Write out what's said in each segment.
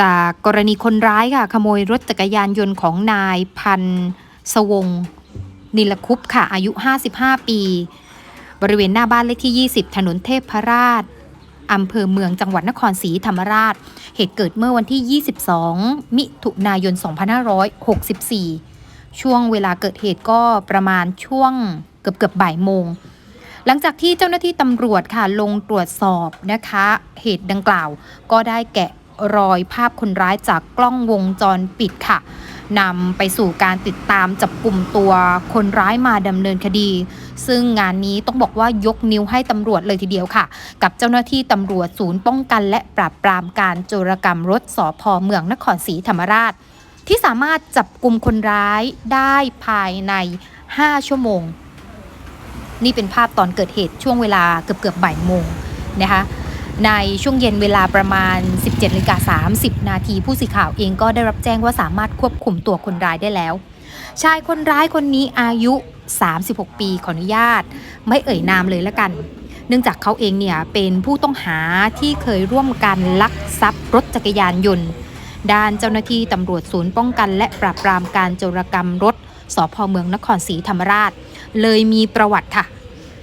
จากกรณีคนร้ายค่ะ ขโมยรถจักรยานยนต์ของนายพันธ์สวง นิลคุปต์ค่ะ อายุ 55 ปี บริเวณหน้าบ้านเลขที่ 20 ถนนเทพราชอำเภอเมืองจังหวัดนครศรีธรรมราช เหตุเกิดเมื่อวันที่ 22 มิถุนายน 2564 ช่วงเวลาเกิดเหตุก็ประมาณช่วงเกือบเกือบบ่ายโมง หลังจากที่เจ้าหน้าที่ตำรวจค่ะลงตรวจสอบนะคะ เหตุดังกล่าวก็ได้แกะ รอยภาพคนร้ายจากกล้องวงจรปิดค่ะนำไปสู่การติดตามจับกลุ่มตัวคนร้ายมาดำเนินคดี ซึ่งงานนี้ต้องบอกว่ายกนิ้วให้ตำรวจเลยทีเดียวค่ะ กับเจ้าหน้าที่ตำรวจศูนย์ป้องกันและปราบปรามการโจรกรรมรถสอพอเมืองนครศรีธรรมราช ที่สามารถจับกลุ่มคนร้ายได้ภายใน 5 ชั่วโมง นี่เป็นภาพตอนเกิดเหตุช่วงเวลาเกือบเกือบบ่ายโมงนะคะ ในช่วงเย็นเวลาประมาณ 17นกา30 นาทีผู้สื่อข่าวเองก็ได้รับแจ้งว่าสามารถควบคุมตัวคนร้ายได้แล้ว ชายคนร้ายคนนี้อายุ 36 ปีขออนุญาต ไม่เอ่ยนามเลยละกัน เนื่องจากเขาเองเนี่ยเป็นผู้ต้องหาที่เคยร่วมกันลักทรัพย์รถจักรยานยนต์ ด้านเจ้าหน้าที่ตำรวจศูนย์ป้องกัน และปราบปรามการโจรกรรมรถสพเมืองนครศรีธรรมราช เลยมีประวัติค่ะ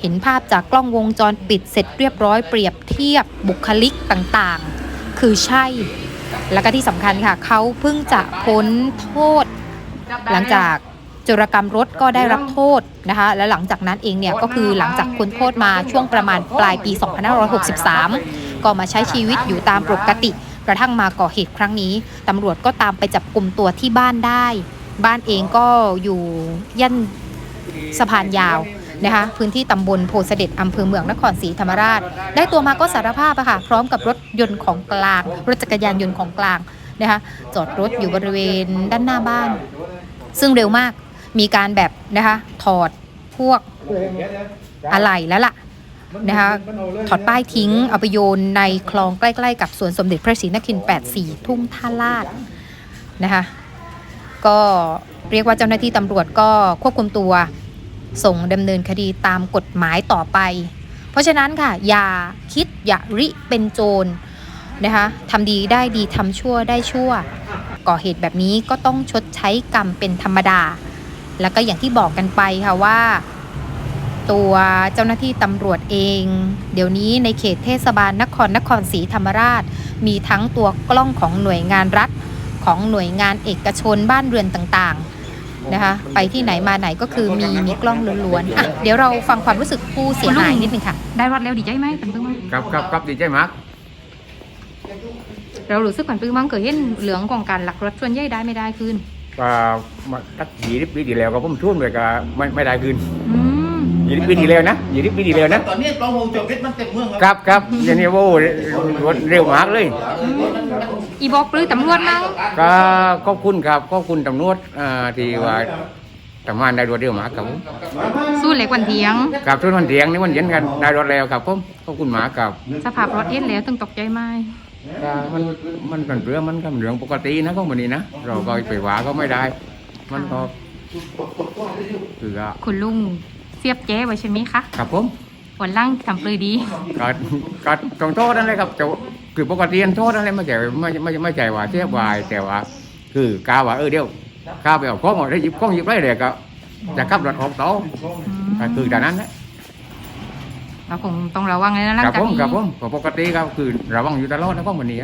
เห็นภาพจากกล้องวงจรปิดเสร็จเรียบร้อยเปรียบเทียบบุคลิกต่างๆ คือใช่ แล้วก็ที่สำคัญค่ะเขาเพิ่งจะพ้นโทษ หลังจากจรกรรมรถก็ได้รับโทษนะคะ และหลังจากนั้นเองเนี่ยก็คือหลังจากพ้นโทษมาช่วงประมาณปลายปี 2563 ก็มาใช้ชีวิตอยู่ตามปกติ กระทั่งมาก่อเหตุครั้งนี้ตำรวจก็ตามไปจับกลุ่มตัวที่บ้านได้ บ้านเองก็อยู่ย่านสะพานยาว นะคะพื้นที่ตำบลโพเสด็จอำเภอเมืองนครศรีธรรมราช ได้ตัวมาก็สารภาพอะค่ะพร้อมกับรถยนต์ของกลาง รถจักรยานยนต์ของกลางนะคะจอดรถอยู่บริเวณด้านหน้าบ้าน ซึ่งเร็วมากมีการแบบนะคะถอดพวกอะไหล่แล้วล่ะนะคะถอดป้ายทิ้งเอาไปโยนในคลองใกล้ๆ กับสวนสมเด็จพระศรีนครินทร์84 ทุ่งท่าลาดนะคะก็เรียกว่าเจ้าหน้าที่ตำรวจก็ควบคุมตัว ส่งดำเนินคดีตามกฎหมายต่อไป เพราะฉะนั้นค่ะ อย่าคิดอย่าริเป็นโจรนะคะทำดีได้ดีทำชั่วได้ชั่ว ก่อเหตุแบบนี้ก็ต้องชดใช้กรรมเป็นธรรมดา แล้วก็อย่างที่บอกกันไปค่ะว่า ตัวเจ้าหน้าที่ตำรวจเอง เดี๋ยวนี้ในเขตเทศบาลนครนครศรีธรรมราช มีทั้งตัวกล้องของหน่วยงานรัฐของหน่วยงานเอกชนบ้านเรือนต่างๆ นะคะ ไปที่ไหนมาไหนก็คือมีมีกล้องล้วนๆอะเดี๋ยวเราฟังความรู้สึกผู้เสียหายนิดนึงค่ะ ได้รถแล้วดีใจไหมปันปื้มมั้งครับครับครับดีใจมากเรารู้สึกปันปื้มมั้งเคยเห็นเหลืองของการหลักรถส่วนใหญ่ได้ไม่ได้คืนก็มาตักยี่สิบปีที่แล้วก็ผมทุ่นไปก็ไม่ไม่ได้คืนอืมยี่สิบปีที่แล้วนะยี่สิบปีที่แล้วนะ ตอนนี้กล้องวงจรปิดมันเต็มเมืองคครับรับครับอย่างนี้โอ้รวดเร็วมากเลยอี บอกปลื้อตำรวจมั้งก็ขอบคุณครับขอบคุณตำรวจอ่าที่ว่าทำงานได้รวดเร็วมากครับผมสู้เหล็กวันเทียงครับทุกวันเถียงในวันเย็นกันได้รวดเร็วครับผมขอบคุณมากครับสภาพรถเอ็นแล้วตึงตกใจไหมก็มันมันเป็นเรื่องมันก็เป็นเรื่องปกตินะของวันนี้นะเราก็ไปว่าก็ไม่ได้ มันก็คือก็คุณลุงเสียบเจ๊ไว้ใช่ไหมคะครับผมวันล่างทำปลื้อดีก็ก็ต้องโทษนั่นเลยครับจะ คือปกติอันโทษนั่นเลยไม่ใช่ไม่ไม่ไม่ใช่ว่าเทียบวายแต่ว่า คือกาว่าเออเดี๋ยวข้าไปเอาข้องมาได้หยิบข้องหยิบได้เลยก็จะขับรถออกโตะก็คือจากนั้นนะเราคงต้องระวังเลยนะหลังครับจากผมนี้ครับผมปกติก็คือระวังอยู่ตลอดนะข้องวันนี้